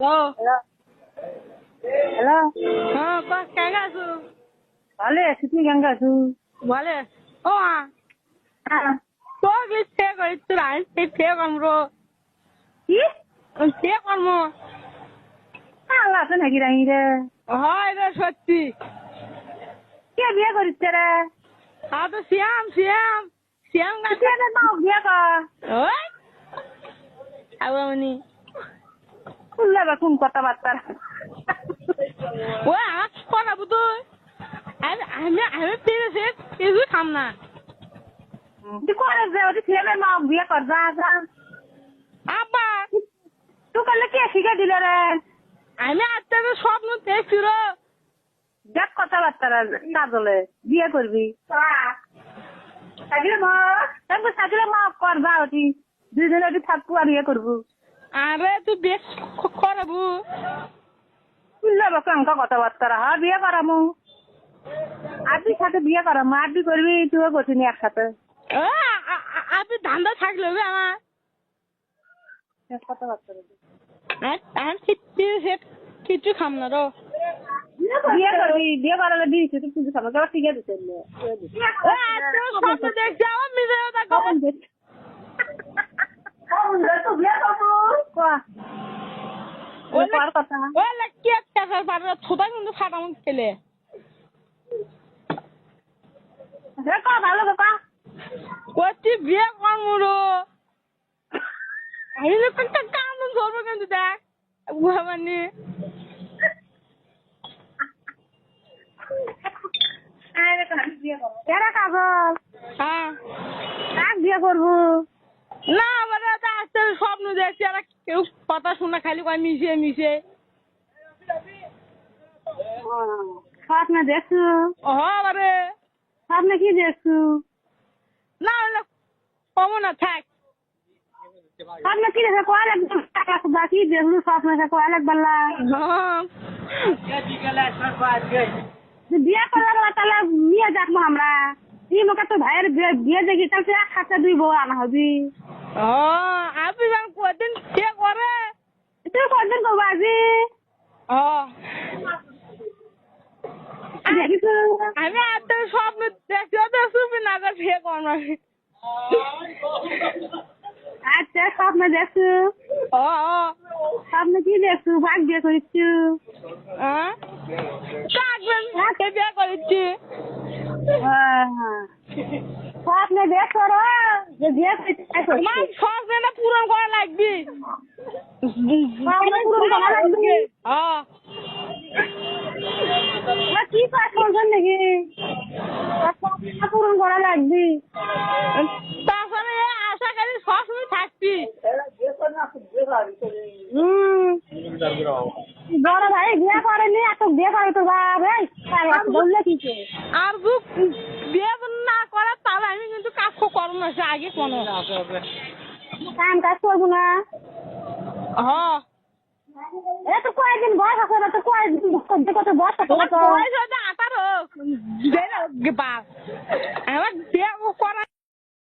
Hello hello হ্যাঁ কস কেঙ্গা আছো? ভালো আছি তুই কেমন আছো? বলে ও মা হ্যাঁ তো কি সে করি তোর আইন সে সে কর্ম কি? সে কর্ম আল্লাহ আছে নাকি রাই রে হয় রে সত্যি। কে বিয়ে করিস রে আ তো শ্যাম শ্যাম শ্যাম তুই এনে নাও বিয়ে কর ওই আবামনি শুনলে বা কোন কথাবার্তা? ওই আমার করাবো তুই আমি আমি আমি পেরেছি কিছু খাম না। তুই করে যে ওটি ছেলে নাও বিয়ে কর যা যা। আব্বা! তুই করলে কে শিখে দিল রে? আমি আজকে স্বপ্ন দেখছি রে। দেখ কথাবার্তা কাজলে বিয়ে করবি? থাকিলে মা তারপর মা কর যা ওটি। দুইজনে ওটি থাকব আর বিয়ে করব। আরে তুই বেশ করাবো শুনলে বা কেমন কথাবার্তা হ্যাঁ বিয়ে করামু। আরবির সাথে বিয়ে করামু আরবি করবি তুইও করছিনি একসাথে। আপনি ধান্দা থাকলে হবে আমার। কথাবার্তা আমি কিচ্ছু খাম না রো। বিয়ে করবি বিয়ে করালে তুই পুজো খাব কেউ ঠিক আছে স্বপ্ন দেখছি আমার মিলে কথা ওই কি একটা পারে ক ভালো কথা করছি বিয়ে করব রো আমি তো একটা কাম ধরবো কিন্তু দেখ মানে। এরা কাগজ হ্যাঁ কাক বিয়ে করব না স্বপ্ন দেখছি আর কেউ কথা শোনা খালি কয় মিশে মিশে। স্বপ্নে দেখছু? আরে স্বপ্নে কি দেখছু? না হলে কমো না থাক। স্বপ্নে কি দেখে কয় লাগবে কি দেখলু? স্বপ্নে কয় লাগবে হ্যাঁ। বিয়ে করার তাহলে নিয়ে যাব আমরা। তুই মোকে তো ভাইয়ের বিয়ে বিয়ে দেখি তাহলে তুই একসাথে দুই বউ আনা হবি। ও আপনি যখন কদিন কে করে তুই কদিন করব আজি। দেখিস আমি স্বপ্ন দেখছি তো সুপি না করে বিয়ে করব আচ্ছা স্বপ্নে দেখছু। ও স্বপ্নে কি দেখছু ভাগ বিয়ে করিছু হ্যাঁ বিয়ে করেছি স্বপ্নে দেখছ রে যে বিয়ে আমার স্বপ্ন না পূরণ করা লাগবে। পূরণ করা লাগবে। হ্যাঁ। কি কাজ করছেন নাকি? পূরণ করা লাগবে। আশা করি সবসময় থাকবি। বড় ভাই বিয়ে করেনি এত বিয়ে করে তো ভাই বললে কি? আর বিয়ে যদি না করে তাহলে আমি কিন্তু কাজ করব না সে আগে কোনো কাম কাজ করব না। হ। এ তো কয়েকদিন বয়স আছে তো কয়েকদিন কত বয়স আছে তো হয়তো